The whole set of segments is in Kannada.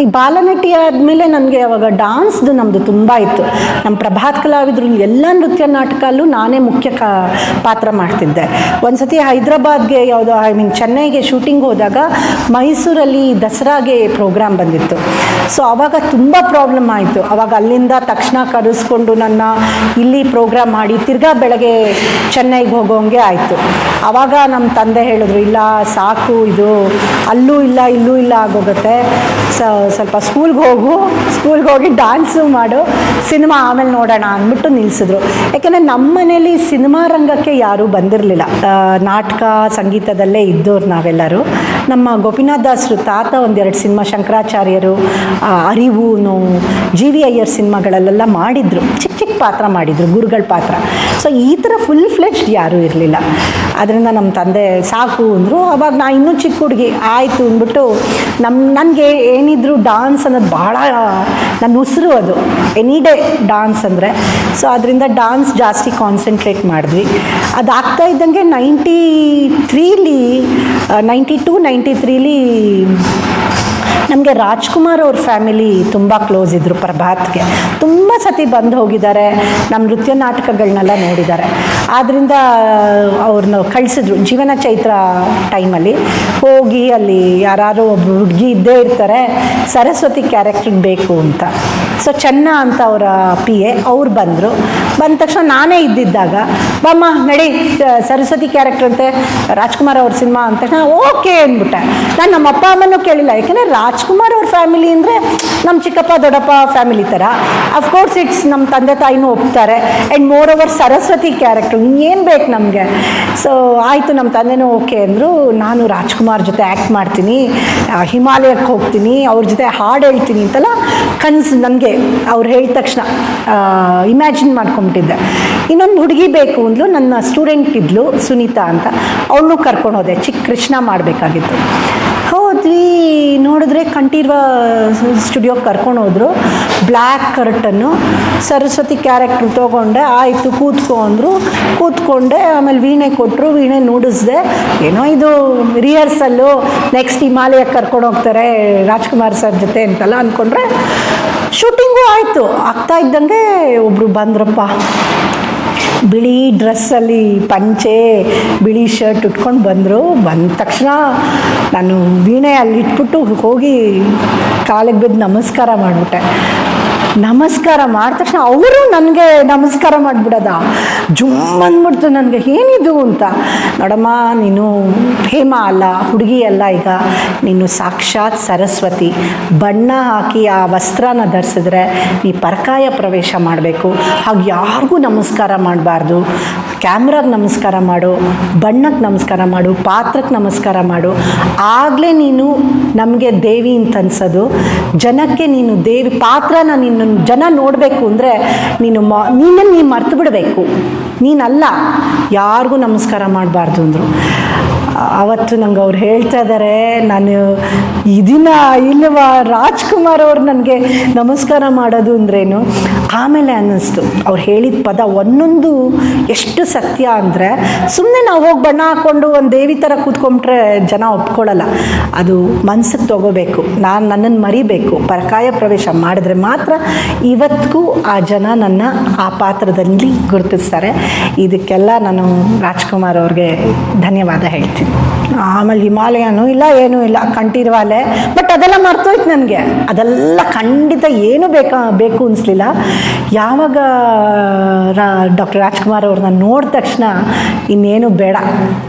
ಈ ಬಾಲನಟಿ ಆದಮೇಲೆ ನನಗೆ ಅವಾಗ ಡಾನ್ಸ್ದು ನಮ್ಮದು ತುಂಬ ಇತ್ತು. ನಮ್ಮ ಪ್ರಭಾತ್ ಕಲಾವಿದರು, ಎಲ್ಲ ನೃತ್ಯ ನಾಟಕಲ್ಲೂ ನಾನೇ ಮುಖ್ಯ ಕ, ಪಾತ್ರ ಮಾಡ್ತಿದ್ದೆ. ಒಂದು ಸತಿ ಹೈದ್ರಾಬಾದ್ಗೆ ಯಾವುದೋ ಐ ಮೀನ್ ಚೆನ್ನೈಗೆ ಶೂಟಿಂಗ್ ಹೋದಾಗ ಮೈಸೂರಲ್ಲಿ ದಸರಾಗೆ ಪ್ರೋಗ್ರಾಮ್ ಬಂದಿತ್ತು. ಸೊ ಆವಾಗ ತುಂಬ ಪ್ರಾಬ್ಲಮ್ ಆಯಿತು. ಆವಾಗ ಅಲ್ಲಿಂದ ತಕ್ಷಣ ಕರೆಸ್ಕೊಂಡು ನನ್ನ ಇಲ್ಲಿ ಪ್ರೋಗ್ರಾಮ್ ಮಾಡಿ ತಿರ್ಗಾ ಬೆಳಗ್ಗೆ ಚೆನ್ನೈಗೆ ಹೋಗೋಂಗೆ ಆಯಿತು. ಆವಾಗ ನಮ್ಮ ತಂದೆ ಹೇಳಿದ್ರು, ಇಲ್ಲ, ಸಾಕು, ಇದು ಅಲ್ಲೂ ಇಲ್ಲ, ಇಲ್ಲೂ ಇಲ್ಲ ಆಗೋಗುತ್ತೆ. ಸ ಸ್ವಲ್ಪ ಸ್ಕೂಲ್ಗೆ ಹೋಗು, ಸ್ಕೂಲ್ಗೆ ಹೋಗಿ ಡಾನ್ಸು ಮಾಡು, ಸಿನಿಮಾ ಆಮೇಲೆ ನೋಡೋಣ ಅಂದ್ಬಿಟ್ಟು ನಿಲ್ಲಿಸಿದ್ರು ಯಾಕೆಂದರೆ ನಮ್ಮ ಮನೇಲಿ ಸಿನಿಮಾ ರಂಗಕ್ಕೆ ಯಾರೂ ಬಂದಿರಲಿಲ್ಲ. ನಾಟಕ, ಸಂಗೀತದಲ್ಲೇ ಇದ್ದವ್ರು ನಾವೆಲ್ಲರೂ. ನಮ್ಮ ಗೋಪಿನಾಥ್ ದಾಸರು ತಾತ ಒಂದೆರಡು ಸಿನಿಮಾ ಶಂಕರಾಚಾರ್ಯರು ಅರಿವು ಜಿ ವಿ ಅಯ್ಯರ್ ಸಿನಿಮಾಗಳಲ್ಲೆಲ್ಲ ಮಾಡಿದರು. ಚಿಕ್ಕ ಚಿಕ್ಕ ಪಾತ್ರ ಮಾಡಿದರು, ಗುರುಗಳ ಪಾತ್ರ. ಸೊ ಈ ಥರ ಫುಲ್ ಫ್ಲೆಜ್ಡ್ ಯಾರೂ ಇರಲಿಲ್ಲ. ಅದರಿಂದ ನಮ್ಮ ತಂದೆ ಸಾಕು ಅಂದರು. ಅವಾಗ ನಾ ಇನ್ನೂ ಚಿಕ್ಕ ಹುಡುಗಿ ಆಯಿತು ಅಂದ್ಬಿಟ್ಟು ನಮ್ಮ ನನಗೆ ಏನಿದ್ರು ಡಾನ್ಸ್ ಅನ್ನೋದು ಭಾಳ ನನ್ನ ಉಸಿರು ಅದು. ಎನಿ ಡೇ ಡಾನ್ಸ್ ಅಂದರೆ. ಸೊ ಅದರಿಂದ ಡಾನ್ಸ್ ಜಾಸ್ತಿ ಕಾನ್ಸಂಟ್ರೇಟ್ ಮಾಡಿದ್ವಿ. ಅದಾಗ್ತಾ ಇದ್ದಂಗೆ ನೈಂಟಿ ತ್ರೀಲಿ ನೈಂಟಿ ಟು ನೈಂಟಿ ತ್ರೀಲಿ ನಮಗೆ ರಾಜ್ಕುಮಾರ್ ಅವ್ರ ಫ್ಯಾಮಿಲಿ ತುಂಬ ಕ್ಲೋಸ್ ಇದ್ದರು ಪ್ರಭಾತ್ಗೆ. ತುಂಬ ಸತಿ ಬಂದು ಹೋಗಿದ್ದಾರೆ ನಮ್ಮ ನೃತ್ಯ ನಾಟಕಗಳನ್ನೆಲ್ಲ ನೋಡಿದ್ದಾರೆ. ಆದ್ದರಿಂದ ಅವ್ರನ್ನ ಕಳಿಸಿದ್ರು ಜೀವನ ಚೈತ್ರ ಟೈಮಲ್ಲಿ. ಹೋಗಿ ಅಲ್ಲಿ ಯಾರು ಒಬ್ಬ ಹುಡುಗಿ ಇದ್ದೇ ಇರ್ತಾರೆ, ಸರಸ್ವತಿ ಕ್ಯಾರೆಕ್ಟ್ರಿಗೆ ಬೇಕು ಅಂತ. ಸೊ, ಚೆನ್ನ ಅಂತ ಅವರ ಪಿ ಎ ಅವ್ರು ಬಂದರು. ಬಂದ ತಕ್ಷಣ ನಾನೇ ಇದ್ದಿದ್ದಾಗ, ಬಮ್ಮ, ನಡಿ ಸರಸ್ವತಿ ಕ್ಯಾರೆಕ್ಟರ್ ಅಂತೆ, ರಾಜ್ಕುಮಾರ್ ಅವ್ರ ಸಿನಿಮಾ ಅಂತ. ತಕ್ಷಣ, ಓಕೆ, ಅಂದ್ಬಿಟ್ಟೆ. ನಾನು ನಮ್ಮ ಅಪ್ಪ ಅಮ್ಮನೂ ಕೇಳಿಲ್ಲ. ಯಾಕೆಂದರೆ ರಾಜ್ಕುಮಾರ್ ಅವ್ರ ಫ್ಯಾಮಿಲಿ ಅಂದರೆ ನಮ್ಮ ಚಿಕ್ಕಪ್ಪ, ದೊಡ್ಡಪ್ಪ ಫ್ಯಾಮಿಲಿ ಥರ ಅಫ್ಕೋರ್ಸ್ ಇಟ್ಸ್ ನಮ್ಮ ತಂದೆ ತಾಯಿನೂ ಒಪ್ತಾರೆ. And moreover Saraswati character ಇನ್ನೇನು ಬೇಕು ನಮಗೆ. ಸೊ ಆಯಿತು ನಮ್ಮ ತಂದೆನೂ ಓಕೆ ಅಂದರು. ನಾನು ರಾಜ್ಕುಮಾರ್ ಜೊತೆ ಆ್ಯಕ್ಟ್ ಮಾಡ್ತೀನಿ. ಹಿಮಾಲಯಕ್ಕೆ ಹೋಗ್ತೀನಿ. ಅವ್ರ ಜೊತೆ ಹಾಡು ಹೇಳ್ತೀನಿ ಅಂತೆಲ್ಲ, ಕನ್ಸು ನನಗೆ ಅವ್ರು ಹೇಳಿದ ತಕ್ಷಣ ಇಮ್ಯಾಜಿನ್ ಇನ್ನೊಂದು ಹುಡುಗಿ ಬೇಕು ಅಂದ್ಲು, ನನ್ನ ಸ್ಟೂಡೆಂಟ್ ಇದ್ಲು ಸುನೀತಾ ಅಂತ. ಅವಳನ್ನೂ ಕರ್ಕೊಂಡು ಹೋದೆ. ಚಿಕ್ಕ ಕೃಷ್ಣ ಮಾಡಬೇಕಾಗಿತ್ತು. ಹೋದ್ವಿ ನೋಡಿದ್ರೆ ಕಂಠೀರ್ವ ಸ್ಟುಡಿಯೋಗೆ ಕರ್ಕೊಂಡು ಹೋದ್ರು. ಬ್ಲ್ಯಾಕ್ ಕರ್ಟನ್ನು. ಸರಸ್ವತಿ ಕ್ಯಾರೆಕ್ಟ್ರ್ ತೊಗೊಂಡೆ. ಆಯಿತು ಕೂತ್ಕೊ ಅಂದರು ಕೂತ್ಕೊಂಡೆ, ಆಮೇಲೆ ವೀಣೆ ಕೊಟ್ಟರು ವೀಣೆ ನುಡಿಸ್ದೆ. ಏನೋ ಇದು ರಿಹರ್ಸಲ್ಲು ನೆಕ್ಸ್ಟ್ ಹಿಮಾಲಯಕ್ಕೆ ಕರ್ಕೊಂಡು ಹೋಗ್ತಾರೆ ರಾಜ್ಕುಮಾರ್ ಸರ್ ಜೊತೆ ಅಂತೆಲ್ಲ ಅಂದ್ಕೊಂಡ್ರೆ ಶೂಟಿಂಗು ಆಯಿತು. ಆಗ್ತಾ ಇದ್ದಂಗೆ ಒಬ್ಬರು ಬಂದ್ರಪ್ಪ. ಬಿಳಿ ಡ್ರೆಸ್ಸಲ್ಲಿ ಪಂಚೆ, ಬಿಳಿ ಶರ್ಟ್ ಉಟ್ಕೊಂಡು ಬಂದರು. ಬಂದ ತಕ್ಷಣ ನಾನು ವೀಣೆ ಅಲ್ಲಿ ಇಟ್ಬಿಟ್ಟು ಹೋಗಿ ಕಾಲಿಗೆ ಬಿದ್ದು ನಮಸ್ಕಾರ ಮಾಡಿಬಿಟ್ಟೆ. ನಮಸ್ಕಾರ ಮಾಡಿದ ತಕ್ಷಣ ಅವರು ನನಗೆ ನಮಸ್ಕಾರ ಮಾಡಿಬಿಡೋದ? ಜುಮ್ ಅಂದ್ಬಿಡ್ತು ನನಗೆ ಏನಿದು ಅಂತ. ನೋಡಮ್ಮ, ನೀನು ಹೇಮ ಅಲ್ಲ, ಹುಡುಗಿ ಅಲ್ಲ ಈಗ. ನೀನು ಸಾಕ್ಷಾತ್ ಸರಸ್ವತಿ. ಬಣ್ಣ ಹಾಕಿ ಆ ವಸ್ತ್ರನ ಧರಿಸಿದ್ರೆ ನೀ ಪರಕಾಯ ಪ್ರವೇಶ ಮಾಡಬೇಕು. ಹಾಗೆ ಯಾರಿಗೂ ನಮಸ್ಕಾರ ಮಾಡಬಾರ್ದು. ಕ್ಯಾಮ್ರಾಗೆ ನಮಸ್ಕಾರ ಮಾಡು ಬಣ್ಣಕ್ಕೆ ನಮಸ್ಕಾರ ಮಾಡು ಪಾತ್ರಕ್ಕೆ ನಮಸ್ಕಾರ ಮಾಡು. ಆಗಲೇ ನೀನು ನಮಗೆ ದೇವಿ ಅಂತ ಅನ್ಸೋದು. ಜನಕ್ಕೆ ನೀನು ದೇವಿ ಪಾತ್ರನ ನಿನ್ನ ಜನ ನೋಡಬೇಕು ಅಂದರೆ ನೀನು ಮ ನೀನನ್ನು ನೀನು ಮರ್ತು ಬಿಡಬೇಕು ನೀನಲ್ಲ ಯಾರಿಗೂ ನಮಸ್ಕಾರ ಮಾಡಬಾರ್ದು ಅಂದರು. ಅವತ್ತು ನಂಗೆ ಅವ್ರು ಹೇಳ್ತಾ ಇದ್ದಾರೆ ನಾನು ಇದನ್ನ ಇಲ್ಲವಾ ರಾಜ್ಕುಮಾರ್ ಅವ್ರು ನನಗೆ ನಮಸ್ಕಾರ ಮಾಡೋದು ಅಂದ್ರೇನು, ಆಮೇಲೆ ಅನ್ನಿಸ್ತು. ಅವ್ರು ಹೇಳಿದ ಪದ ಒಂದೊಂದು ಎಷ್ಟು ಸತ್ಯ ಅಂದರೆ ಸುಮ್ಮನೆ ನಾವು ಹೋಗಿ ಬಣ್ಣ ಹಾಕ್ಕೊಂಡು ಒಂದು ದೇವಿ ಥರ ಕೂತ್ಕೊಂಡ್ರೆ ಜನ ಒಪ್ಕೊಳ್ಳಲ್ಲ ಅದು ಮನ್ಸಿಗೆ ತಗೋಬೇಕು, ನಾನು ನನ್ನನ್ನು ಮರಿಬೇಕು, ಪರಕಾಯ ಪ್ರವೇಶ ಮಾಡಿದ್ರೆ ಮಾತ್ರ ಇವತ್ತಿಗೂ ಆ ಜನ ನನ್ನ ಆ ಪಾತ್ರದಲ್ಲಿ ಗುರುತಿಸ್ತಾರೆ. ಇದಕ್ಕೆಲ್ಲ ನಾನು ರಾಜ್ಕುಮಾರ್ ಅವ್ರಿಗೆ ಧನ್ಯವಾದ ಹೇಳ್ತೀನಿ. you ಆಮೇಲೆ ಹಿಮಾಲಯನೂ ಇಲ್ಲ, ಏನೂ ಇಲ್ಲ, ಕಂಠೀರವಾಲೆ. ಬಟ್ ಅದೆಲ್ಲ ಮರ್ತೋಯ್ತು ನನಗೆ. ಅದೆಲ್ಲ ಖಂಡಿತ ಏನು ಬೇಕಾ, ಬೇಕು ಅನಿಸ್ಲಿಲ್ಲ. ಯಾವಾಗ, ರಾ ಡಾಕ್ಟರ್ ರಾಜ್ಕುಮಾರ್ ಅವ್ರನ್ನ ನೋಡಿದ ತಕ್ಷಣ ಇನ್ನೇನು ಬೇಡ,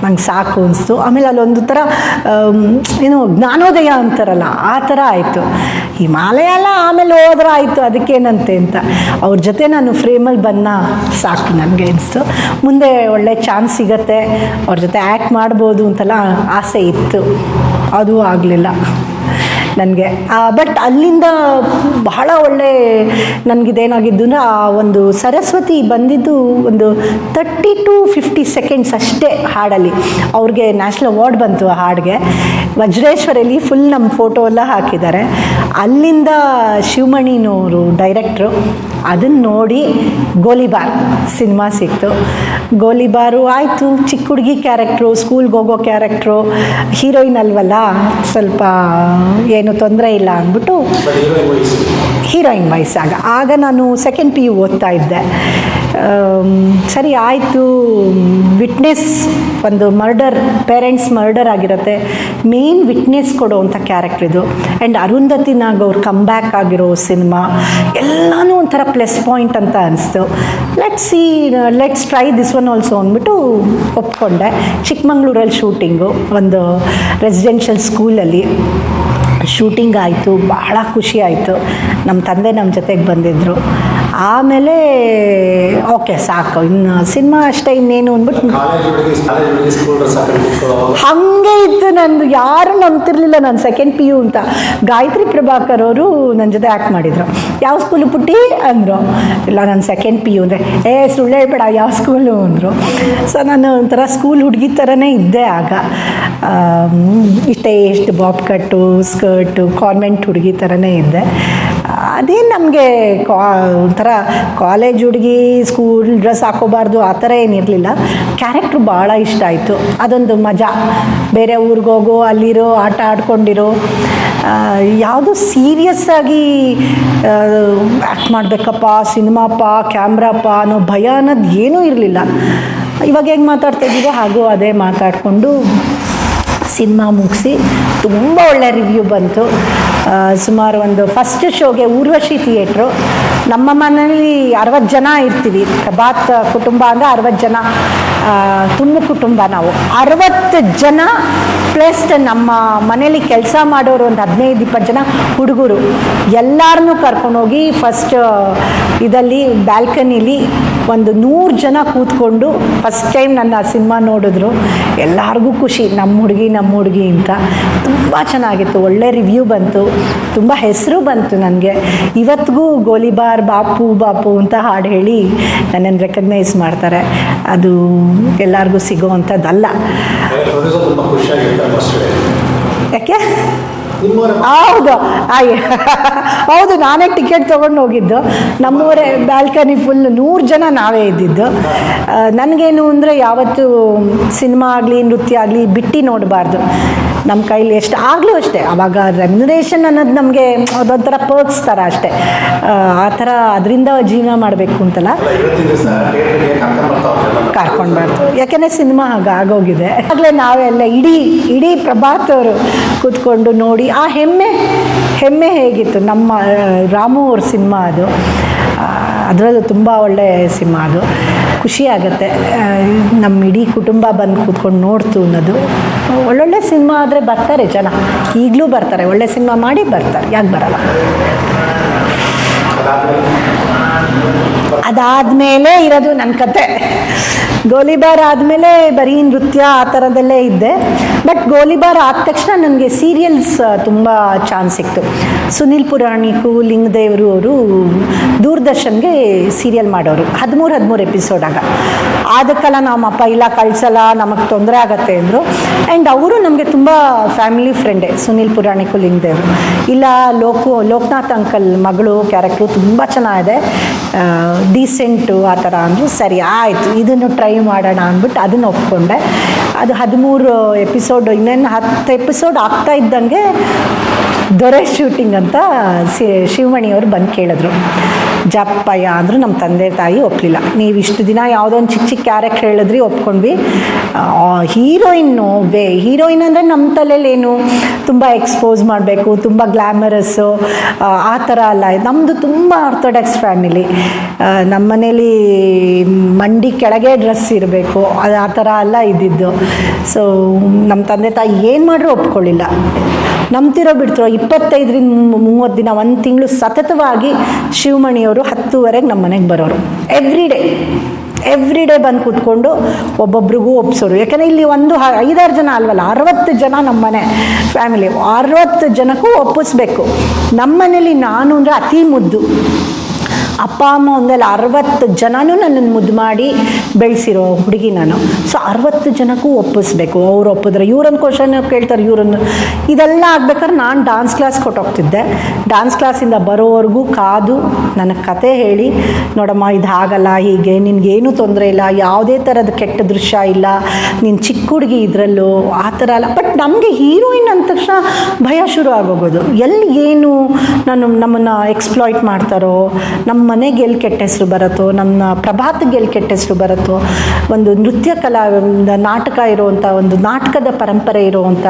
ನಂಗೆ ಸಾಕು ಅನಿಸ್ತು. ಆಮೇಲೆ ಅಲ್ಲೊಂದು ಥರ ಏನು ಜ್ಞಾನೋದಯ ಅಂತಾರಲ್ಲ, ಆ ಥರ ಆಯಿತು. ಹಿಮಾಲಯ ಎಲ್ಲ ಆಮೇಲೆ ಹೋದ್ರೆ ಆಯಿತು, ಅದಕ್ಕೇನಂತೆ ಅಂತ. ಅವ್ರ ಜೊತೆ ನಾನು ಫ್ರೇಮಲ್ಲಿ ಬನ್ನ ಸಾಕು ನನಗೆ ಅನಿಸ್ತು. ಮುಂದೆ ಒಳ್ಳೆ ಚಾನ್ಸ್ ಸಿಗತ್ತೆ, ಅವ್ರ ಜೊತೆ ಆ್ಯಕ್ಟ್ ಮಾಡ್ಬೋದು ಅಂತೆಲ್ಲ ಆಸೆ ಇತ್ತು. ಅದು ಆಗಲಿಲ್ಲ ನನಗೆ. ಬಟ್ ಅಲ್ಲಿಂದ ಬಹಳ ಒಳ್ಳೆ ನನಗಿದೇನಾಗಿದ್ದು ಆ ಒಂದು ಸರಸ್ವತಿ ಬಂದಿದ್ದು ಒಂದು ತರ್ಟಿ ಟು ಫಿಫ್ಟಿ ಸೆಕೆಂಡ್ಸ್ ಅಷ್ಟೇ ಹಾಡಲ್ಲಿ. ಅವ್ರಿಗೆ ನ್ಯಾಷನಲ್ ಅವಾರ್ಡ್ ಬಂತು ಆ ಹಾಡಿಗೆ. ವಜ್ರೇಶ್ವರಲ್ಲಿ ಫುಲ್ ನಮ್ಮ ಫೋಟೋ ಎಲ್ಲ ಹಾಕಿದ್ದಾರೆ. ಅಲ್ಲಿಂದ ಶಿವಮಣಿನವರು ಡೈರೆಕ್ಟ್ರು ಅದನ್ನು ನೋಡಿ ಗೋಲಿಬಾರ್ ಸಿನಿಮಾ ಸಿಕ್ತು. ಗೋಲಿಬಾರು ಆಯಿತು ಚಿಕ್ಕ ಹುಡುಗಿ ಕ್ಯಾರೆಕ್ಟ್ರು ಸ್ಕೂಲ್ಗೆ ಹೋಗೋ ಕ್ಯಾರೆಕ್ಟ್ರು ಹೀರೋಯಿನ್ ಅಲ್ವಲ್ಲ ಸ್ವಲ್ಪ ಏನು ತೊಂದರೆ ಇಲ್ಲ ಅಂದ್ಬಿಟ್ಟು ಬಟ್ ಹೀರೋಯಿನ್ ವಯಸ್ಸು ಹೀರೋಯಿನ್ ವಯಸ್ಸಾಗ ಆಗ. ನಾನು ಸೆಕೆಂಡ್ ಪಿ ಯು ಓದ್ತಾ ಇದ್ದೆ. ಸರಿ, ಆಯಿತು. ವಿಟ್ನೆಸ್, ಒಂದು ಮರ್ಡರ್, ಪೇರೆಂಟ್ಸ್ ಮರ್ಡರ್ ಆಗಿರುತ್ತೆ. ಮೇನ್ ವಿಟ್ನೆಸ್ ಕೊಡೋವಂಥ ಕ್ಯಾರೆಕ್ಟರ್ ಇದು. ಆ್ಯಂಡ್ ಅರುಂಧತಿ ನಾಗ್ ಅವ್ರ ಕಮ್ ಬ್ಯಾಕ್ ಆಗಿರೋ ಸಿನಿಮಾ, ಎಲ್ಲನೂ ಒಂಥರ ಪ್ಲಸ್ ಪಾಯಿಂಟ್ ಅಂತ ಅನಿಸ್ತು. Let's see let's try this one also ಅಂದ್ಬಿಟ್ಟು ಒಪ್ಕೊಂಡೆ. ಚಿಕ್ಕಮಂಗ್ಳೂರಲ್ಲಿ ಶೂಟಿಂಗು ಒಂದು ರೆಸಿಡೆನ್ಷಿಯಲ್ ಸ್ಕೂಲಲ್ಲಿ ಶೂಟಿಂಗ್ ಆಯಿತು ಬಹಳ ಖುಷಿ ಆಯಿತು. ನಮ್ಮ ತಂದೆ ನಮ್ಮ ಜೊತೆಗೆ ಬಂದಿದ್ದರು ಆಮೇಲೆ ಓಕೆ ಸಾಕು. ಇನ್ನು ಸಿನಿಮಾ ಅಷ್ಟೇ ಇನ್ನೇನು ಅಂದ್ಬಿಟ್ಟು ಹಂಗೆ? ಇತ್ತು ನಂದು. ಯಾರು ನಂಬ್ತಿರ್ಲಿಲ್ಲ ನಾನು ಸೆಕೆಂಡ್ ಪಿ ಯು ಅಂತ. ಗಾಯತ್ರಿ ಪ್ರಭಾಕರ್ ಅವರು ನನ್ನ ಜೊತೆ ಆ್ಯಕ್ಟ್ ಮಾಡಿದರು. ಯಾವ ಸ್ಕೂಲು ಪುಟ್ಟಿ? ಅಂದರು. ಇಲ್ಲ ನಾನು ಸೆಕೆಂಡ್ ಪಿ ಯು ಅಂದರೆ ಏ ಸುಳ್ಳು ಹೇಳ್ಬೇಡ ಯಾವ ಸ್ಕೂಲು ಅಂದರು. ಸೊ ನಾನು ಒಂಥರ ಸ್ಕೂಲ್ ಹುಡುಗಿ ಥರನೇ ಇದ್ದೆ ಆಗ. ಇಷ್ಟೇ ಎಷ್ಟು ಬಾಬ್ ಕಟ್ಟು ಸ್ಕರ್ಟು ಕಾನ್ವೆಂಟ್ ಹುಡುಗಿ ಥರನೇ ಇದ್ದೆ. ಅದೇ ನಮಗೆ ಕಾ ಒಂಥರ ಕಾಲೇಜ್ ಹುಡುಗಿ ಸ್ಕೂಲ್ ಡ್ರೆಸ್ ಹಾಕೋಬಾರ್ದು ಆ ಥರ ಏನಿರಲಿಲ್ಲ. ಕ್ಯಾರೆಕ್ಟ್ರ್ ಭಾಳ ಇಷ್ಟ ಆಯಿತು. ಅದೊಂದು ಮಜಾ. ಬೇರೆ ಊರಿಗೆ ಹೋಗೋ, ಅಲ್ಲಿರೋ ಆಟ ಆಡ್ಕೊಂಡಿರೋ ಯಾವುದು ಸೀರಿಯಸ್ ಆಗಿ ಆ್ಯಕ್ಟ್ ಮಾಡಬೇಕಪ್ಪ ಸಿನಿಮಾಪ್ಪ ಕ್ಯಾಮ್ರಾಪ್ಪ ಅನ್ನೋ ಭಯ ಅನ್ನೋದು ಏನೂ ಇರಲಿಲ್ಲ. ಇವಾಗ ಹೆಂಗೆ ಮಾತಾಡ್ತಾ ಇದ್ದೀವೋ ಹಾಗೂ ಅದೇ ಮಾತಾಡಿಕೊಂಡು ಸಿನಿಮಾ ಮುಗಿಸಿ ತುಂಬ ಒಳ್ಳೆ ರಿವ್ಯೂ ಬಂತು. ಸುಮಾರು ಒಂದು ಫಸ್ಟ್ ಶೋಗೆ ಊರ್ವಶಿ ಥಿಯೇಟ್ರು ನಮ್ಮ ಮನೆಯಲ್ಲಿ ಅರವತ್ತು ಜನ ಇರ್ತೀವಿ. ಪ್ರಭಾತ್ ಕುಟುಂಬ ಅಂದರೆ ಅರವತ್ತು ಜನ ತುಂಬ ಕುಟುಂಬ ನಾವು. ಅರವತ್ತು ಜನ ಪ್ಲಸ್ ನಮ್ಮ ಮನೇಲಿ ಕೆಲಸ ಮಾಡೋರು ಒಂದು ಹದಿನೈದು, ಇಪ್ಪತ್ತು ಜನ ಹುಡುಗರು. ಎಲ್ಲರನ್ನೂ ಕರ್ಕೊಂಡೋಗಿ ಫಸ್ಟ್ ಇದರಲ್ಲಿ ಬ್ಯಾಲ್ಕನಿಲಿ ಒಂದು ನೂರು ಜನ ಕೂತ್ಕೊಂಡು ಫಸ್ಟ್ ಟೈಮ್ ನನ್ನ ಸಿನಿಮಾ ನೋಡಿದ್ರು. ಎಲ್ಲರಿಗೂ ಖುಷಿ, ನಮ್ಮ ಹುಡುಗಿ ನಮ್ಮ ಹುಡುಗಿ ಅಂತ. ತುಂಬ ಚೆನ್ನಾಗಿತ್ತು, ಒಳ್ಳೆ ರಿವ್ಯೂ ಬಂತು. ತುಂಬ ಹೆಸರು ಬಂತು ನನಗೆ. ಇವತ್ತಿಗೂ ಗೋಲಿಬಾರ್, ಬಾಪು ಬಾಪು ಅಂತ ಹಾಡು ಹೇಳಿ ನನ್ನನ್ನು ರೆಕಗ್ನೈಸ್ ಮಾಡ್ತಾರೆ. ಅದು ಎಲ್ಲರಿಗೂ ಸಿಗೋವಂಥದ್ದಲ್ಲ. ಪ್ರೊಡ್ಯೂಸರ್ ತುಂಬ ಖುಷಿಯಾಗಿರ್ತಾರೆ ಫಸ್ಟ್ ಯಾಕೆ ನಿಮ್ಮವರ ಹೌದು. ಆಯ್. ಹೌದು ನಾನೇ ಟಿಕೆಟ್ ತೊಗೊಂಡು ಹೋಗಿದ್ದು. ನಮ್ಮೂರೇ ಬ್ಯಾಲ್ಕನಿ ಫುಲ್ ನೂರು ಜನ ನಾವೇ ಇದ್ದಿದ್ದು. ನನಗೇನು ಅಂದರೆ ಯಾವತ್ತು ಸಿನಿಮಾ ಆಗಲಿ ನೃತ್ಯ ಆಗಲಿ ಬಿಟ್ಟು ನೋಡಬಾರ್ದು. ನಮ್ಮ ಕೈಲಿ ಎಷ್ಟು ಆಗಲೂ ಅಷ್ಟೇ. ಅವಾಗ ರೆಮ್ಯುನೇಷನ್ ಅನ್ನೋದು ನಮಗೆ ಅದೊಂಥರ ಪರ್ಕ್ಸ್ ಥರ ಅಷ್ಟೇ. ಆ, ಥರ ಅದರಿಂದ ಜೀವನ ಮಾಡಬೇಕು ಅಂತಲ್ಲ. ಕರ್ಕೊಂಡ್ಬಾರ್ದು ಯಾಕೆಂದರೆ ಸಿನಿಮಾ ಹಾಗೆ ಆಗೋಗಿದೆ. ಆಗಲೇ ನಾವೆಲ್ಲ ಇಡೀ ಇಡೀ ಪ್ರಭಾತ್ ಅವರು ಕೂತ್ಕೊಂಡು ನೋಡಿ ಆ ಹೆಮ್ಮೆ ಹೆಮ್ಮೆ ಹೇಗಿತ್ತು? ನಮ್ಮ ರಾಮು ಅವ್ರ ಸಿನಿಮಾ ಅದು. ಅದರಲ್ಲೂ ತುಂಬ ಒಳ್ಳೆ ಸಿನಿಮಾ ಅದು. ಖುಷಿ ಆಗುತ್ತೆ. ನಮ್ಮ ಇಡೀ ಕುಟುಂಬ ಬಂದು ಕೂತ್ಕೊಂಡು ನೋಡ್ತು ಅನ್ನೋದು. ಒಳ್ಳೊಳ್ಳೆ ಸಿನಿಮಾ ಆದರೆ ಬರ್ತಾರೆ ಜನ. ಈಗಲೂ ಬರ್ತಾರೆ. ಒಳ್ಳೆ ಸಿನಿಮಾ ಮಾಡಿ ಬರ್ತಾರೆ. ಯಾಕೆ ಬರಲ್ಲ? ಅದಾದಮೇಲೆ ಇರೋದು ನನ್ನ ಕತೆ. ಗೋಲಿಬಾರ್ ಆದಮೇಲೆ ಬರೀ ನೃತ್ಯ ಆ ಥರದಲ್ಲೇ ಇದ್ದೆ. ಬಟ್ ಗೋಲಿಬಾರ್ ಆದ ತಕ್ಷಣ ನನಗೆ ಸೀರಿಯಲ್ಸ್ ತುಂಬ ಚಾನ್ಸ್ ಸಿಕ್ತು. ಸುನಿಲ್ ಪುರಾಣಿಕು ಲಿಂಗದೇವರು ಅವರು ದೂರದರ್ಶನ್ಗೆ ಸೀರಿಯಲ್ ಮಾಡೋರು. ಹದಿಮೂರು ಹದಿಮೂರು ಎಪಿಸೋಡ್ ಆಗ. ನಮ್ಮ ನಮ್ಮಪ್ಪ ಇಲ್ಲ, ಕಳ್ಸಲ್ಲ, ನಮಗೆ ತೊಂದರೆ ಆಗತ್ತೆ ಅಂದರು. ಆ್ಯಂಡ್ ಅವರು ನಮಗೆ ತುಂಬ ಫ್ಯಾಮಿಲಿ ಫ್ರೆಂಡೇ ಸುನಿಲ್ ಪುರಾಣಿಕು ಲಿಂಗದೇವರು. ಇಲ್ಲ, ಲೋಕು, ಲೋಕನಾಥ್ ಅಂಕಲ್ ಮಗಳು ಕ್ಯಾರೆಕ್ಟ್ರು ತುಂಬ ಚೆನ್ನಾಗಿದೆ. ಡೀಸೆಂಟು ಆ ಥರ ಅಂದರು. ಸರಿ, ಆಯಿತು. ಇದನ್ನು ಟ್ರೈ ಮಾಡೋಣ ಅಂದ್ಬಿಟ್ಟು ಅದನ್ನು ಒಪ್ಕೊಂಡೆ. ಅದು ಹದಿಮೂರು ಎಪಿಸೋಡ್ ಇನ್ನೇನು ಹತ್ತು ಎಪಿಸೋಡ್ ಆಗ್ತಾ ಇದ್ದಂಗೆ ದೊರೆ ಶೂಟಿಂಗ್ ಅಂತ ಸಿ ಶಿವಮಣಿಯವರು ಬಂದು ಕೇಳಿದ್ರು. ಜಪ್ಪಯ್ಯ ಅಂದರು ನಮ್ಮ ತಂದೆ ತಾಯಿ ಒಪ್ಪಲಿಲ್ಲ ನೀವು ಇಷ್ಟು ದಿನ ಯಾವುದೋ ಒಂದು ಚಿಕ್ಕ ಚಿಕ್ಕ ಕ್ಯಾರೆಕ್ಟ್ ಹೇಳಿದ್ರಿ ಒಪ್ಕೊಂಡ್ವಿ. ಹೀರೋಯಿನ್ನು ವೇ ಹೀರೋಯಿನ್ ಅಂದರೆ ನಮ್ಮ ತಲೆಯಲ್ಲಿ ಏನು? ತುಂಬ ಎಕ್ಸ್ಪೋಸ್ ಮಾಡಬೇಕು, ತುಂಬ ಗ್ಲ್ಯಾಮರಸ್ಸು ಆ ಥರ ಅಲ್ಲ. ನಮ್ಮದು ತುಂಬ ಆರ್ಥೋಡಾಕ್ಸ್ ಫ್ಯಾಮಿಲಿ. ನಮ್ಮ ಮನೇಲಿ ಮಂಡಿ ಕೆಳಗೆ ಡ್ರೆಸ್ ಇರಬೇಕು. ಆ ಥರ ಅಲ್ಲ ಇದ್ದಿದ್ದು. ಸೊ ನಮ್ಮ ತಂದೆ ತಾಯಿ ಏನು ಮಾಡ್ರೂ ಒಪ್ಕೊಳ್ಳಿಲ್ಲ. ನಂಬ್ತಿರೋ ಬಿಡ್ತಿರೋ, ಇಪ್ಪತ್ತೈದರಿಂದ ಮೂವತ್ತು ದಿನ, ಒಂದು ತಿಂಗಳು ಸತತವಾಗಿ ಶಿವಮಣಿಯವರು ಹತ್ತುವರೆಗೆ ನಮ್ಮ ಮನೆಗೆ ಬರೋರು. ಎವ್ರಿ ಡೇ ಎವ್ರಿ ಡೇ ಬಂದು ಕೂತ್ಕೊಂಡು ಒಬ್ಬೊಬ್ರಿಗೂ ಒಪ್ಸೋರು. ಯಾಕಂದರೆ ಇಲ್ಲಿ ಒಂದು ಐದಾರು ಜನ ಅಲ್ವಲ್ಲ, ಅರವತ್ತು ಜನ ನಮ್ಮ ಮನೆ ಫ್ಯಾಮಿಲಿ ಅರವತ್ತು ಜನಕ್ಕೂ ಒಪ್ಪಿಸ್ಬೇಕು. ನಮ್ಮ ಮನೇಲಿ ನಾನು ಅಂದರೆ ಅತಿ ಮುದ್ದು. ಅಪ್ಪ ಅಮ್ಮ ಒಂದಲ್ಲಿ ಅರವತ್ತು ಜನನೂ ನನ್ನನ್ನು ಮುದ್ದು ಮಾಡಿ ಬೆಳೆಸಿರೋ ಹುಡುಗಿ ನಾನು. ಸೊ ಅರವತ್ತು ಜನಕ್ಕೂ ಒಪ್ಪಿಸ್ಬೇಕು. ಅವ್ರು ಒಪ್ಪಿದ್ರೆ ಇವ್ರನ್ನ ಕ್ವಶನ್ ಕೇಳ್ತಾರೆ, ಇವ್ರನ್ನು. ಇದೆಲ್ಲ ಆಗ್ಬೇಕಾದ್ರೆ ನಾನು ಡಾನ್ಸ್ ಕ್ಲಾಸ್ ಕೊಟ್ಟೋಗ್ತಿದ್ದೆ. ಡಾನ್ಸ್ ಕ್ಲಾಸಿಂದ ಬರೋವರೆಗೂ ಕಾದು ನನಗೆ ಕತೆ ಹೇಳಿ, ನೋಡಮ್ಮ, ಇದು ಆಗಲ್ಲ ಹೀಗೆ, ನಿನಗೇನು ತೊಂದರೆ ಇಲ್ಲ, ಯಾವುದೇ ಥರದ ಕೆಟ್ಟ ದೃಶ್ಯ ಇಲ್ಲ ನಿನ್ನ ಚಿಕ್ಕ ಹುಡುಗಿ ಇದರಲ್ಲೂ, ಆ ಥರ ಅಲ್ಲ. ಬಟ್ ನಮಗೆ ಹೀರೋಯಿನ್ ಅಂದ ತಕ್ಷಣ ಭಯ ಶುರು ಆಗೋಗೋದು. ಎಲ್ಲಿ ಏನು ನಾನು ನಮ್ಮನ್ನು ಎಕ್ಸ್ಪ್ಲಾಯ್ಟ್ ಮಾಡ್ತಾರೋ, ನಮ್ಮ ಮನೆಗೆ ಎಲ್ಲಿ ಕೆಟ್ಟ ಹೆಸರು ಬರುತ್ತೋ, ನಮ್ಮ ಪ್ರಭಾತಕ್ಕೆ ಎಲ್ಲಿ ಕೆಟ್ಟ ಹೆಸರು ಬರುತ್ತೋ, ಒಂದು ನೃತ್ಯ ಕಲಾ ನಾಟಕ ಇರುವಂಥ ಒಂದು ನಾಟಕದ ಪರಂಪರೆ ಇರುವಂಥ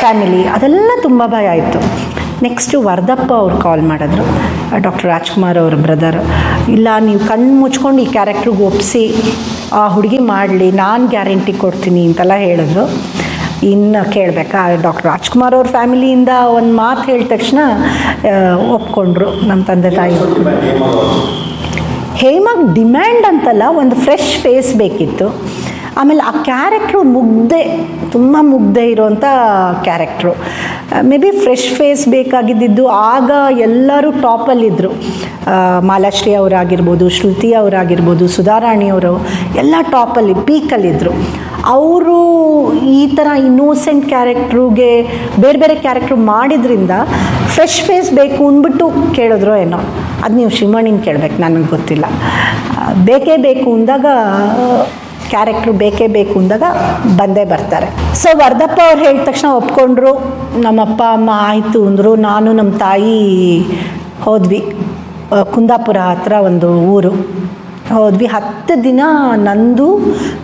ಫ್ಯಾಮಿಲಿ ಅದೆಲ್ಲ ತುಂಬ ಭಯ ಆಯಿತು. ನೆಕ್ಸ್ಟು ವರದಪ್ಪ ಅವ್ರು ಕಾಲ್ ಮಾಡಿದ್ರು. ಡಾಕ್ಟರ್ ರಾಜ್ಕುಮಾರ್ ಅವ್ರ ಬ್ರದರ್ ಇಲ್ಲ, ನೀವು ಕಣ್ಣು ಮುಚ್ಕೊಂಡು ಈ ಕ್ಯಾರೆಕ್ಟ್ರಿಗೆ ಒಪ್ಪಿಸಿ ಆ ಹುಡುಗಿ ಮಾಡಲಿ, ನಾನು ಗ್ಯಾರಂಟಿ ಕೊಡ್ತೀನಿ ಅಂತೆಲ್ಲ ಹೇಳಿದ್ರು. ಇನ್ನು ಕೇಳಬೇಕಾ? ಡಾಕ್ಟರ್ ರಾಜ್ಕುಮಾರ್ ಅವ್ರ ಫ್ಯಾಮಿಲಿಯಿಂದ ಒಂದು ಮಾತು ಹೇಳಿದ ತಕ್ಷಣ ಒಪ್ಕೊಂಡ್ರು ನಮ್ಮ ತಂದೆ ತಾಯಿ. ಹೇಮಾಗ್ ಡಿಮ್ಯಾಂಡ್ ಅಂತಲ್ಲ, ಒಂದು ಫ್ರೆಶ್ ಫೇಸ್ ಬೇಕಿತ್ತು. ಆಮೇಲೆ ಆ ಕ್ಯಾರೆಕ್ಟ್ರು ಮುಗ್ದೆ, ತುಂಬ ಮುಗ್ದೆ ಇರೋವಂಥ character. May be fresh face ಬೇಕಾಗಿದ್ದಿದ್ದು, ಆಗ ಎಲ್ಲರೂ ಟಾಪಲ್ಲಿದ್ದರು ಮಾಲಾಶ್ರೀ ಅವರಾಗಿರ್ಬೋದು, ಶ್ರುತಿ ಅವರಾಗಿರ್ಬೋದು, ಸುಧಾರಾಣಿ ಅವರು, ಎಲ್ಲ ಟಾಪಲ್ಲಿ ಪೀಕಲ್ಲಿದ್ದರು ಅವರು ಈ ಥರ ಇನ್ನೋಸೆಂಟ್ ಕ್ಯಾರೆಕ್ಟ್ರಿಗೆ ಬೇರೆ ಬೇರೆ ಕ್ಯಾರೆಕ್ಟ್ರು ಮಾಡಿದ್ರಿಂದ ಫ್ರೆಶ್ ಫೇಸ್ ಬೇಕು ಅಂದ್ಬಿಟ್ಟು ಕೇಳಿದ್ರು ಏನೋ. ಅದು ನೀವು ಶಿವಣ್ಣಿನ ಕೇಳಬೇಕು, ನನಗೆ ಗೊತ್ತಿಲ್ಲ. ಬೇಕೇ ಬೇಕು ಅಂದಾಗ ಕ್ಯಾರೆಕ್ಟ್ರು ಬೇಕೇ ಬೇಕು ಅಂದಾಗ ಬಂದೇ ಬರ್ತಾರೆ. ಸೊ ವರ್ಧಪ್ಪ ಅವ್ರು ಹೇಳಿದ ತಕ್ಷಣ ಒಪ್ಕೊಂಡ್ರು, ನಮ್ಮಪ್ಪ, ಅಮ್ಮ ಆಯಿತು ಅಂದರು, ನಾನು ನಮ್ಮ ತಾಯಿ ಹೋದ್ವಿ. ಕುಂದಾಪುರ ಹತ್ರ ಒಂದು ಊರು. ಹೋದ್ವಿ. ಹತ್ತು ದಿನ ನಂದು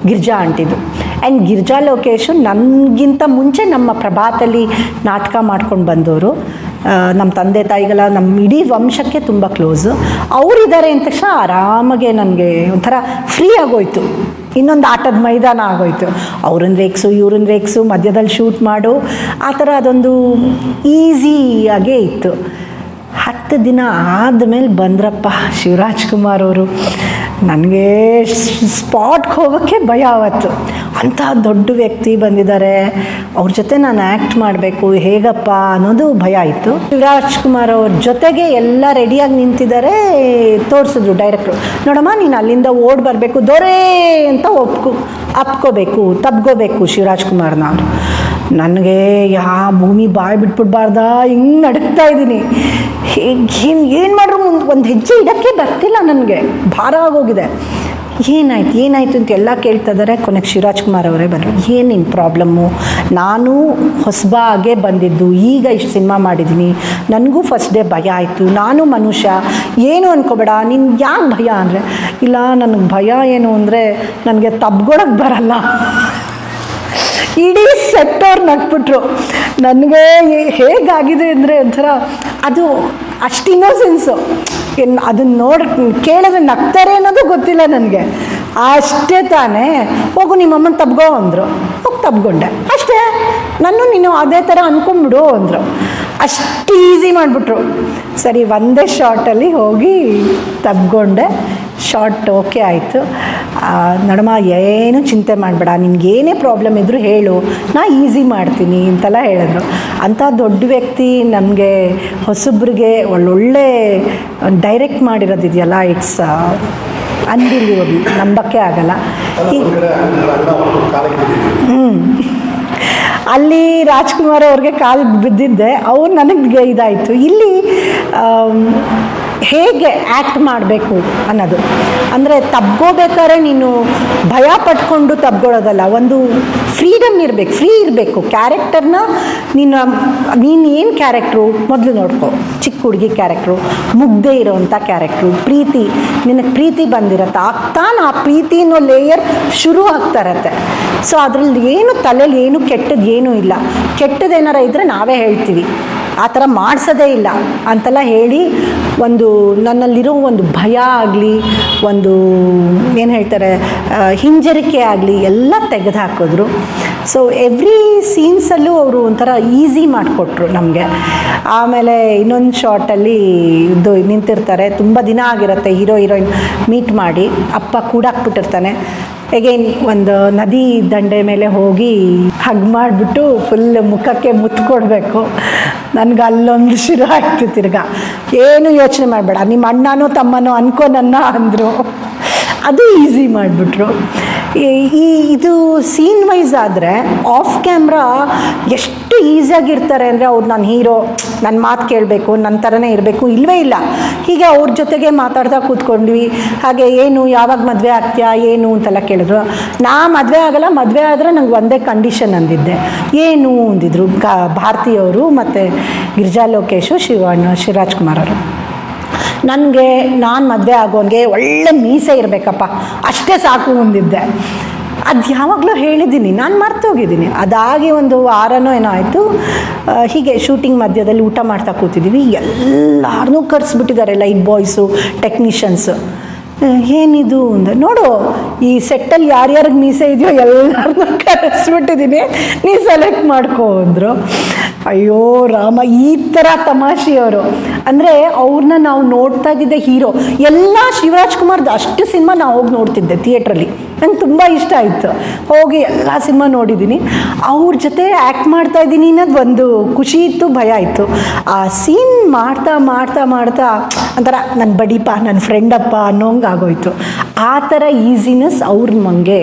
ಗಿರ್ಜಾ ಆಂಟಿದು. ಆ್ಯಂಡ್ ಗಿರ್ಜಾ ಲೋಕೇಶು ನನಗಿಂತ ಮುಂಚೆ ನಮ್ಮ ಪ್ರಭಾತಲ್ಲಿ ನಾಟಕ ಮಾಡ್ಕೊಂಡು ಬಂದವರು. ನಮ್ಮ ತಂದೆ ತಾಯಿಗಳ ನಮ್ಮ ಇಡೀ ವಂಶಕ್ಕೆ ತುಂಬ ಕ್ಲೋಸು ಅವರಿದ್ದಾರೆ ಅಂದ ತಕ್ಷಣ ಆರಾಮಾಗೆ ನನಗೆ ಒಂಥರ ಫ್ರೀ ಆಗೋಯ್ತು. ಇನ್ನೊಂದು ಆಟದ ಮೈದಾನ ಆಗೋಯ್ತು. ಅವ್ರನ್ನ ರೇಕ್ಸು ಇವ್ರನ್ನ ರೇಕ್ಸು ಮಧ್ಯದಲ್ಲಿ ಶೂಟ್ ಮಾಡು. ಆ ಥರ ಅದೊಂದು ಈಸಿಯಾಗೇ ಇತ್ತು. ಹತ್ತು ದಿನ ಆದಮೇಲೆ ಬಂದ್ರಪ್ಪ ಶಿವರಾಜ್ ಕುಮಾರ್ ಅವರು. ನನಗೆ ಸ್ಪಾಟ್ಗೆ ಹೋಗೋಕ್ಕೆ ಭಯ ಆವತ್ತು. ಅಂಥ ದೊಡ್ಡ ವ್ಯಕ್ತಿ ಬಂದಿದ್ದಾರೆ. ಅವ್ರ ಜೊತೆ ನಾನು ಆ್ಯಕ್ಟ್ ಮಾಡಬೇಕು, ಹೇಗಪ್ಪ ಅನ್ನೋದು ಭಯ ಆಯಿತು. ಶಿವರಾಜ್ ಕುಮಾರ್ ಅವ್ರ ಜೊತೆಗೆ ಎಲ್ಲ ರೆಡಿಯಾಗಿ ನಿಂತಿದ್ದಾರೆ, ತೋರಿಸಿದ್ರು ಡೈರೆಕ್ಟ್ರು ನೋಡಮ್ಮ, ನೀನು ಅಲ್ಲಿಂದ ಓಡ್ ಬರಬೇಕು, ದೊರೆ ಅಂತ ಒಪ್ಕೊ, ಅಪ್ಕೋಬೇಕು ತಬ್ಕೋಬೇಕು ಶಿವರಾಜ್ ಕುಮಾರ್ನ. ಅವರು ನನಗೆ ಯಾ ಭೂಮಿ ಬಾಯಿ ಬಿಟ್ಬಿಡ್ಬಾರ್ದ, ಹಿಂಗೆ ನಡುಕ್ತಾ ಇದ್ದೀನಿ ಏನು ಏನು ಮಾಡ್ರು ಮುಂದೆ, ಒಂದು ಹೆಜ್ಜೆ ಇಡೋಕ್ಕೆ ಬರ್ತಿಲ್ಲ ನನಗೆ. ಭಾರ ಆಗೋಗಿದೆ. ಏನಾಯ್ತು? ಏನಾಯ್ತು ಅಂತ ಎಲ್ಲ ಕೇಳ್ತಾ ಇದ್ದಾರೆ. ಕೊನೆಗೆ ಶಿವರಾಜ್ ಕುಮಾರ್ ಅವರೇ ಬರ್ಲಿ ಏನು ನಿನ್ನ ಪ್ರಾಬ್ಲಮ್ಮು? ನಾನು ಹೊಸಬಾಗೆ ಬಂದಿದ್ದು. ಈಗ ಇಷ್ಟು ಸಿನಿಮಾ ಮಾಡಿದ್ದೀನಿ. ನನಗೂ ಫಸ್ಟ್ ಡೇ ಭಯ ಆಯಿತು. ನಾನು ಮನುಷ್ಯ. ಏನು ಅನ್ಕೋಬೇಡ. ನಿನ್ಗೆ ಯಾಕೆ ಭಯ ಅಂದರೆ? ಇಲ್ಲ, ನನಗೆ ಭಯ ಏನು ಅಂದರೆ ನನಗೆ ತಬ್ಗೊಳಕ್ಕೆ ಬರಲ್ಲ. ಇಡೀ ಸೆಕ್ಟರ್ ನಟ್ಬಿಟ್ರು ನನಗೆ ಹೇಗಾಗಿದೆ ಅಂದರೆ ಒಂಥರ ಅದು ಅಷ್ಟು ಇನ್ನೋಸೆನ್ಸು ಇನ್ನು ಅದನ್ನ ನೋಡಿ ಕೇಳಿದ್ರೆ ನಗ್ತಾರೆ ಅನ್ನೋದು ಗೊತ್ತಿಲ್ಲ ನನಗೆ. ಅಷ್ಟೇ ತಾನೇ, ಹೋಗು ನಿಮ್ಮಮ್ಮನ ತಬ್ಗೋ ಅಂದರು. ಹೋಗಿ ತಬ್ಕೊಂಡೆ ಅಷ್ಟೇ. ನಾನು ನೀನು ಅದೇ ಥರ ಅಂದ್ಕೊಂಬಿಡು ಅಂದರು. ಅಷ್ಟು ಈಸಿ ಮಾಡಿಬಿಟ್ರು. ಸರಿ, ಒಂದೇ ಶಾರ್ಟಲ್ಲಿ ಹೋಗಿ ತಬ್ಕೊಂಡೆ ಶಾರ್ಟ್ ಓಕೆ ಆಯಿತು. ನಡಮ ಏನು ಚಿಂತೆ ಮಾಡಬೇಡ ನಿನ್ಗೇನೇ ಪ್ರಾಬ್ಲಮ್ ಇದ್ದರೂ ಹೇಳು, ನಾ ಈಸಿ ಮಾಡ್ತೀನಿ ಅಂತೆಲ್ಲ ಹೇಳಿದ್ರು. ಅಂಥ ದೊಡ್ಡ ವ್ಯಕ್ತಿ ನಮಗೆ ಹೊಸಬ್ರಿಗೆ ಒಳ್ಳೊಳ್ಳೆ ಡೈರೆಕ್ಟ್ ಮಾಡಿರೋದಿದೆಯಲ್ಲ ಇಟ್ಸ್ ಅನ್ಬಿಲಿಯಬಲ್ ನಂಬಕ್ಕೆ ಆಗಲ್ಲ. ಬಿದ್ದಿದ್ದೀವಿ ಅಲ್ಲಿ ರಾಜ್ಕುಮಾರ್ ಅವ್ರಿಗೆ ಕಾಲು ಬಿದ್ದಿದ್ದೆ, ಅವ್ರು ನನಗೆ ಇದಾಯಿತು. ಇಲ್ಲಿ ಹೇಗೆ ಆ್ಯಕ್ಟ್ ಮಾಡಬೇಕು ಅನ್ನೋದು. ಅಂದರೆ ತಬ್ಗೋಬೇಕಾದ್ರೆ ನೀನು ಭಯ ಪಟ್ಕೊಂಡು ತಬ್ಕೊಳ್ಳೋದಲ್ಲ ಒಂದು ಫ್ರೀಡಮ್ ಇರಬೇಕು ಫ್ರೀ ಇರಬೇಕು. ಕ್ಯಾರೆಕ್ಟರ್ನ ನೀನು ನೀನು ಏನು ಕ್ಯಾರೆಕ್ಟ್ರು ಮೊದಲು ನೋಡ್ಕೊ. ಚಿಕ್ಕ ಹುಡುಗಿ ಕ್ಯಾರೆಕ್ಟ್ರು ಮುಗ್ದೆ ಇರೋವಂಥ ಕ್ಯಾರೆಕ್ಟ್ರು ಪ್ರೀತಿ, ನಿನಗೆ ಪ್ರೀತಿ ಬಂದಿರತ್ತೆ. ಆಗ್ತಾನೆ ಆ ಪ್ರೀತಿ ಅನ್ನೋ ಲೇಯರ್ ಶುರು ಆಗ್ತಾ ಇರತ್ತೆ ಸೊ ಅದರಲ್ಲಿ ಏನು ತಲೆಯಲ್ಲಿ ಏನು ಕೆಟ್ಟದ್ದು ಏನೂ ಇಲ್ಲ. ಕೆಟ್ಟದೇನಾರ ಇದ್ದರೆ ನಾವೇ ಹೇಳ್ತೀವಿ. ಆ ಥರ ಮಾಡಿಸೋದೇ ಇಲ್ಲ ಅಂತೆಲ್ಲ ಹೇಳಿ ಒಂದು ನನ್ನಲ್ಲಿರೋ ಒಂದು ಭಯ ಆಗಲಿ, ಒಂದು, ಏನು ಹೇಳ್ತಾರೆ ಹಿಂಜರಿಕೆ ಆಗಲಿ ಎಲ್ಲ ತೆಗೆದು ಹಾಕಿದ್ರು ಸೊ ಎವ್ರಿ ಸೀನ್ಸಲ್ಲೂ ಅವರು ಒಂಥರ ಈಸಿ ಮಾಡಿಕೊಟ್ರು ನಮಗೆ. ಆಮೇಲೆ ಇನ್ನೊಂದು ಶಾರ್ಟಲ್ಲಿ ಇದು ನಿಂತಿರ್ತಾರೆ. ತುಂಬ ದಿನ ಆಗಿರುತ್ತೆ ಹೀರೋ, ಹೀರೋಯಿನ್ ಮೀಟ್ ಮಾಡಿ. ಅಪ್ಪ ಕೂಡಾಕ್ಬಿಟ್ಟಿರ್ತಾನೆ ಎಗೇನ್ ಒಂದು ನದಿ ದಂಡೆ ಮೇಲೆ ಹೋಗಿ ಹಗ್ ಮಾಡಿಬಿಟ್ಟು ಫುಲ್ ಮುಖಕ್ಕೆ ಮುತ್ತು ಕೊಡಬೇಕು. ನನಗೆ ಅಲ್ಲೊಂದು ಶುರು ಆಯಿತು ತಿರ್ಗಾ. ಏನು ಯೋಚನೆ ಮಾಡಬೇಡ. ನಿಮ್ಮ ಅಣ್ಣನೋ, ತಮ್ಮನೋ ಅನ್ಕೋ ನನ್ನ ಅಂದರು. ಅದು ಈಸಿ ಮಾಡಿಬಿಟ್ರು. ಈ ಇದು ಸೀನ್ ವೈಸ್ ಆದರೆ ಆಫ್ ಕ್ಯಾಮ್ರಾ ಎಷ್ಟು ಈಸಿಯಾಗಿರ್ತಾರೆ ಅಂದರೆ ಅವ್ರು ನಾನು ಹೀರೋ ನನ್ನ ಮಾತು ಕೇಳಬೇಕು ನನ್ನ ಥರನೇ ಇರಬೇಕು ಇಲ್ಲವೇ ಇಲ್ಲ. ಹೀಗೆ ಅವ್ರ ಜೊತೆಗೆ ಮಾತಾಡ್ತಾ ಕೂತ್ಕೊಂಡ್ವಿ. ಹಾಗೆ ಏನು, ಯಾವಾಗ ಮದುವೆ ಆಗ್ತೀಯಾ, ಏನು ಅಂತೆಲ್ಲ ಕೇಳಿದ್ರು. ನಾ ಮದುವೆ ಆಗಲ್ಲ, ಮದುವೆ ಆದರೆ ನಂಗೆ ಒಂದೇ ಕಂಡೀಷನ್ ಅಂದಿದ್ದೆ. ಏನು ಅಂದಿದ್ರು, ಕಾ, ಭಾರತೀಯವರು ಮತ್ತು ಗಿರಿಜಾ ಲೋಕೇಶು, ಶಿವಣ್ಣ ಶಿವರಾಜ್ ಕುಮಾರ್ ಅವರು. ನನಗೆ, ನಾನು ಮದುವೆ ಆಗೋನ್ಗೆ ಒಳ್ಳೆ ಮೀಸೆ ಇರಬೇಕಪ್ಪ. ಅಷ್ಟೇ ಸಾಕು ಒಂದಿದ್ದೆ ಅದು ಯಾವಾಗಲೂ ಹೇಳಿದ್ದೀನಿ, ನಾನು ಮರ್ತೋಗಿದ್ದೀನಿ. ಅದಾಗಿ ಒಂದು ವಾರನೋ ಏನೋ ಆಯಿತು. ಹೀಗೆ ಶೂಟಿಂಗ್ ಮಧ್ಯದಲ್ಲಿ ಊಟ ಮಾಡ್ತಾ ಕೂತಿದ್ದೀವಿ ಎಲ್ಲರನ್ನೂ ಕರೆಸ್ಬಿಟ್ಟಿದ್ದಾರೆ ಲೈಟ್ ಬಾಯ್ಸು ಟೆಕ್ನಿಷಿಯನ್ಸು ಏನಿದು ಅಂದ. ನೋಡು, ಈ ಸೆಟ್ಟಲ್ಲಿ ಯಾರ್ಯಾರಿಗೆ ಮೀಸೆ ಇದೆಯೋ ಎಲ್ಲರನ್ನೂ ಕರೆಸ್ಬಿಟ್ಟಿದ್ದೀನಿ ನೀ ಸೆಲೆಕ್ಟ್ ಮಾಡ್ಕೋ ಅಂದರು. ಅಯ್ಯೋ, ರಾಮ, ಈ ಥರ ತಮಾಷೆಯವರು. ಅಂದರೆ ಅವ್ರನ್ನ ನಾವು ನೋಡ್ತಾ ಇದ್ದಿದ್ದೆ ಹೀರೋ. ಎಲ್ಲ ಶಿವರಾಜ್ ಕುಮಾರ್ದು ಅಷ್ಟು ಸಿನಿಮಾ ನಾವು ಹೋಗಿ ನೋಡ್ತಿದ್ದೆ ಥಿಯೇಟ್ರಲ್ಲಿ ನಂಗೆ ತುಂಬ ಇಷ್ಟ ಆಯಿತು. ಹೋಗಿ ಎಲ್ಲ ಸಿನಿಮಾ ನೋಡಿದ್ದೀನಿ ಅವ್ರ ಜೊತೆ ಆ್ಯಕ್ಟ್ ಮಾಡ್ತಾ ಇದ್ದೀನಿ ಅನ್ನೋದು ಒಂದು ಖುಷಿ ಇತ್ತು, ಭಯ ಇತ್ತು. ಆ ಸೀನ್ ಮಾಡ್ತಾ ಮಾಡ್ತಾ ಮಾಡ್ತಾ ಒಂಥರ ನನ್ನ ಬಡಿಪ ನನ್ನ ಫ್ರೆಂಡಪ್ಪ ಅನ್ನೋಂಗೆ ಆಗೋಯ್ತು. ಆ ಥರ ಈಸಿನೆಸ್ ಅವ್ರ ಮಂಗೆ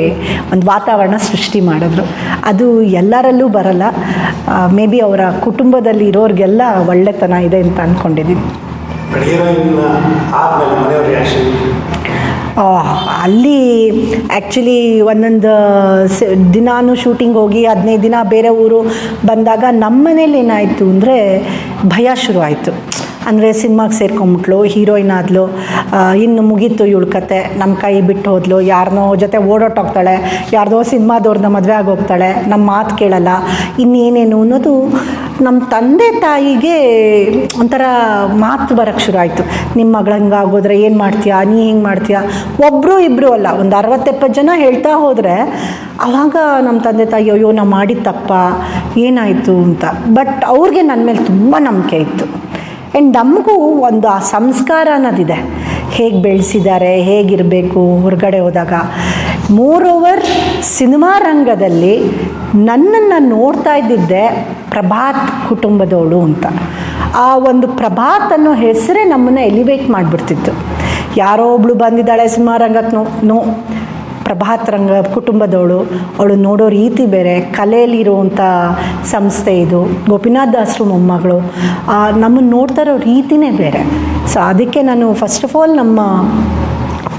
ಒಂದು ವಾತಾವರಣ ಸೃಷ್ಟಿ ಮಾಡಿದ್ರು. ಅದು ಎಲ್ಲರಲ್ಲೂ ಬರಲ್ಲ. ಮೇ ಬಿ ಅವರ ಕುಟುಂಬದಲ್ಲಿ ಇರೋರಿಗೆಲ್ಲ ಒಳ್ಳೆತನ ಇದೆ ಅಂತ ಅಂದ್ಕೊಂಡಿದ್ದೀನಿ ಅಲ್ಲಿ ಆ್ಯಕ್ಚುಲಿ ಒಂದೊಂದು ದಿನಾನು ಶೂಟಿಂಗ್ ಹೋಗಿ ಹದಿನೈದು ದಿನ ಬೇರೆ ಊರು ಬಂದಾಗ ನಮ್ಮ ಮನೇಲಿ ಏನಾಯಿತು ಅಂದರೆ ಭಯ ಶುರುವಾಯಿತು ಅಂದರೆ ಸಿನಿಮಾಗೆ ಸೇರ್ಕೊಂಬಿಟ್ಲು ಹೀರೋಯಿನ್ ಆದ್ಲು ಇನ್ನು ಮುಗೀತು ಇವಳ ಕತೆ. ನಮ್ಮ ಕೈ ಬಿಟ್ಟು ಹೋದ್ಲು ಯಾರನ್ನೋ ಜೊತೆ ಓಡೋಟೋಗ್ತಾಳೆ ಯಾರ್ದೋ ಸಿನಿಮಾದವ್ರನ್ನ ಮದುವೆ ಆಗೋಗ್ತಾಳೆ ನಮ್ಮ ಮಾತು ಕೇಳಲ್ಲ, ಇನ್ನೇನೇನು ಅನ್ನೋದು ನಮ್ಮ ತಂದೆ ತಾಯಿಗೆ ಒಂಥರ ಮಾತು ಬರಕ್ಕೆ ಶುರು ಆಯಿತು. ನಿಮ್ಮ ಮಗಳು ಹಂಗಾಗೋದ್ರೆ ಏನು ಮಾಡ್ತೀಯಾ? ನೀ ಹಿಂಗೆ ಮಾಡ್ತೀಯಾ? ಒಬ್ಬರು ಇಬ್ಬರು ಅಲ್ಲ, ಒಂದು ಅರವತ್ತೆಪ್ಪತ್ತು ಜನ ಹೇಳ್ತಾ ಹೋದರೆ ಆವಾಗ ನಮ್ಮ ತಂದೆ ತಾಯಿ, ಅಯ್ಯೋ, ನಾ ಮಾಡಿದ ತಪ್ಪ, ಏನಾಯಿತು? ಅಂತ. ಬಟ್ ಅವ್ರಿಗೆ ನನ್ನ ಮೇಲೆ ತುಂಬ ನಂಬಿಕೆ ಇತ್ತು. ಆ್ಯಂಡ್ ನಮಗೂ ಒಂದು ಆ ಸಂಸ್ಕಾರ ಅನ್ನೋದಿದೆ. ಹೇಗೆ ಬೆಳೆಸಿದ್ದಾರೆ, ಹೇಗಿರಬೇಕು, ಹೊರಗಡೆ ಹೋದಾಗ. ಮೋರ್ ಓವರ್ ಸಿನಿಮಾ ರಂಗದಲ್ಲಿ ನನ್ನನ್ನು ನೋಡ್ತಾ ಇದ್ದಿದ್ದೆ ಪ್ರಭಾತ್ ಕುಟುಂಬದವಳು ಅಂತ. ಆ ಒಂದು ಪ್ರಭಾತ್ ಅನ್ನೋ ಹೆಸರೇ ನಮ್ಮನ್ನು ಎಲಿವೇಟ್ ಮಾಡಿಬಿಡ್ತಿತ್ತು. ಯಾರೋ ಒಬ್ಳು ಬಂದಿದ್ದಾಳೆ ಸಿನಿಮಾ ರಂಗಕ್ಕೆ ನೋ ನೋ, ಪ್ರಭಾತ್ ರಂಗ ಕುಟುಂಬದವಳು. ಅವಳು ನೋಡೋ ರೀತಿ ಬೇರೆ ಕಲೆಯಲ್ಲಿರುವಂಥ ಸಂಸ್ಥೆ ಇದು, ಗೋಪಿನಾಥ್ ದಾಸರು ಮೊಮ್ಮಗಳು. ನಮ್ಮನ್ನು ನೋಡ್ತಾ ಇರೋ ರೀತಿನೇ ಬೇರೆ. ಸೊ ಅದಕ್ಕೆ ನಾನು ಫಸ್ಟ್ ಆಫ್ ಆಲ್ ನಮ್ಮ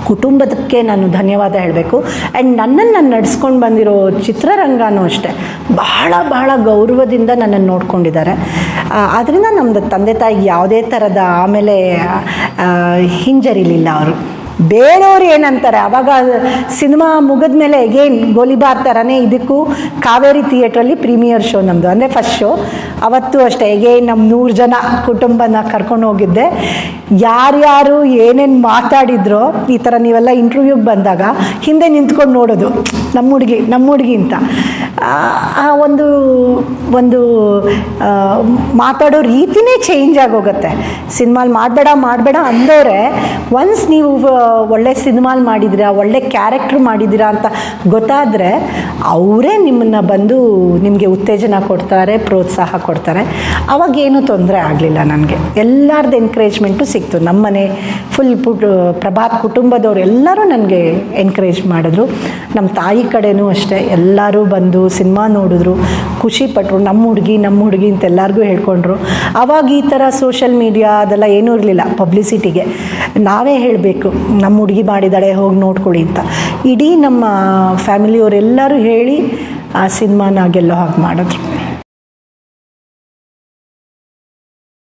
ಕುಟುಂಬದಕ್ಕೆ ನಾನು ಧನ್ಯವಾದ ಹೇಳಬೇಕು. ಆ್ಯಂಡ್ ನನ್ನನ್ನು ನಾನು ನಡ್ಸ್ಕೊಂಡು ಬಂದಿರೋ ಚಿತ್ರರಂಗನೂ ಅಷ್ಟೆ. ಬಹಳ ಬಹಳ ಗೌರವದಿಂದ ನನ್ನನ್ನು ನೋಡ್ಕೊಂಡಿದ್ದಾರೆ. ಆದ್ದರಿಂದ ನಮ್ಮದು ತಂದೆ ತಾಯಿಗೆ ಯಾವುದೇ ಥರದ ಆಮೇಲೆ ಹಿಂಜರಿಲಿಲ್ಲ ಅವರು. ಬೇರೆಯವ್ರು ಏನಂತಾರೆ? ಅವಾಗ ಸಿನಿಮಾ ಮುಗಿದ ಮೇಲೆ ಎಗೇನ್ ಗೋಲಿಬಾರ್ ಥರನೇ ಇದಕ್ಕೂ ಕಾವೇರಿ ಥಿಯೇಟ್ರಲ್ಲಿ ಪ್ರೀಮಿಯರ್ ಶೋ ನಮ್ಮದು ಅಂದರೆ ಫಸ್ಟ್ ಶೋ ಅವತ್ತು ಅಷ್ಟೇ. ಎಗೇನ್ ನಮ್ಮ ನೂರು ಜನ ಕುಟುಂಬನ ಕರ್ಕೊಂಡು ಹೋಗಿದ್ದೆ. ಯಾರ್ಯಾರು ಏನೇನು ಮಾತಾಡಿದ್ರೋ ಈ ಥರ ನೀವೆಲ್ಲ ಇಂಟರ್ವ್ಯೂಗೆ ಬಂದಾಗ ಹಿಂದೆ ನಿಂತ್ಕೊಂಡು ನೋಡೋದು. ನಮ್ಮ ಹುಡುಗಿ ನಮ್ಮ ಹುಡುಗಿ ಅಂತ. ಆ, ಒಂದು ಒಂದು ಮಾತಾಡೋ ರೀತಿನೇ ಚೇಂಜ್ ಆಗೋಗುತ್ತೆ. ಸಿನಿಮಾಲ್ ಮಾಡಬೇಡ ಮಾಡಬೇಡ ಅಂದೋರೆ ಒನ್ಸ್ ನೀವು ಒಳ್ಳೆ ಸಿನಿಮಾಲ್ ಮಾಡಿದ್ದೀರಾ ಒಳ್ಳೆ ಕ್ಯಾರೆಕ್ಟ್ರ್ ಮಾಡಿದ್ದೀರಾ ಅಂತ ಗೊತ್ತಾದರೆ ಅವರೇ ನಿಮ್ಮನ್ನು ಬಂದು ನಿಮಗೆ ಉತ್ತೇಜನ ಕೊಡ್ತಾರೆ, ಪ್ರೋತ್ಸಾಹ ಕೊಡ್ತಾರೆ. ಅವಾಗ ಏನೂ ತೊಂದರೆ ಆಗಲಿಲ್ಲ ನನಗೆ. ಎಲ್ಲರದ್ದು ಎನ್ಕರೇಜ್ಮೆಂಟು ಸಿಕ್ತು. ನಮ್ಮನೆ ಫುಲ್ ಪುಟ್, ಪ್ರಭಾತ್ ಕುಟುಂಬದವ್ರು ಎಲ್ಲರೂ ನನಗೆ ಎನ್ಕರೇಜ್ ಮಾಡಿದ್ರು. ನಮ್ಮ ತಾಯಿ ಕಡೆನೂ ಅಷ್ಟೇ. ಎಲ್ಲರೂ ಬಂದು ಸಿನಿಮಾ ನೋಡಿದ್ರು. ಖುಷಿ ಪಟ್ಟರು ನಮ್ಮ ಹುಡುಗಿ ನಮ್ಮ ಹುಡುಗಿ ಅಂತ ಎಲ್ಲರಿಗೂ ಹೇಳ್ಕೊಂಡ್ರು. ಆವಾಗ ಈ ಥರ ಸೋಷಲ್ ಮೀಡಿಯಾ ಅದೆಲ್ಲ ಏನೂ ಇರಲಿಲ್ಲ ಪಬ್ಲಿಸಿಟಿಗೆ ನಾವೇ ಹೇಳಬೇಕು. ನಮ್ಮ ಹುಡುಗಿ ಮಾಡಿದ್ದಾಳೆ ಹೋಗಿ ನೋಡ್ಕೊಳ್ಳಿ ಅಂತ. ಇಡೀ ನಮ್ಮ ಫ್ಯಾಮಿಲಿಯವರೆಲ್ಲರೂ ಹೇಳಿ ಆ ಸಿನಿಮಾನ ಗೆಲ್ಲೋ ಹಾಗೆ ಮಾಡಿದ್ರು.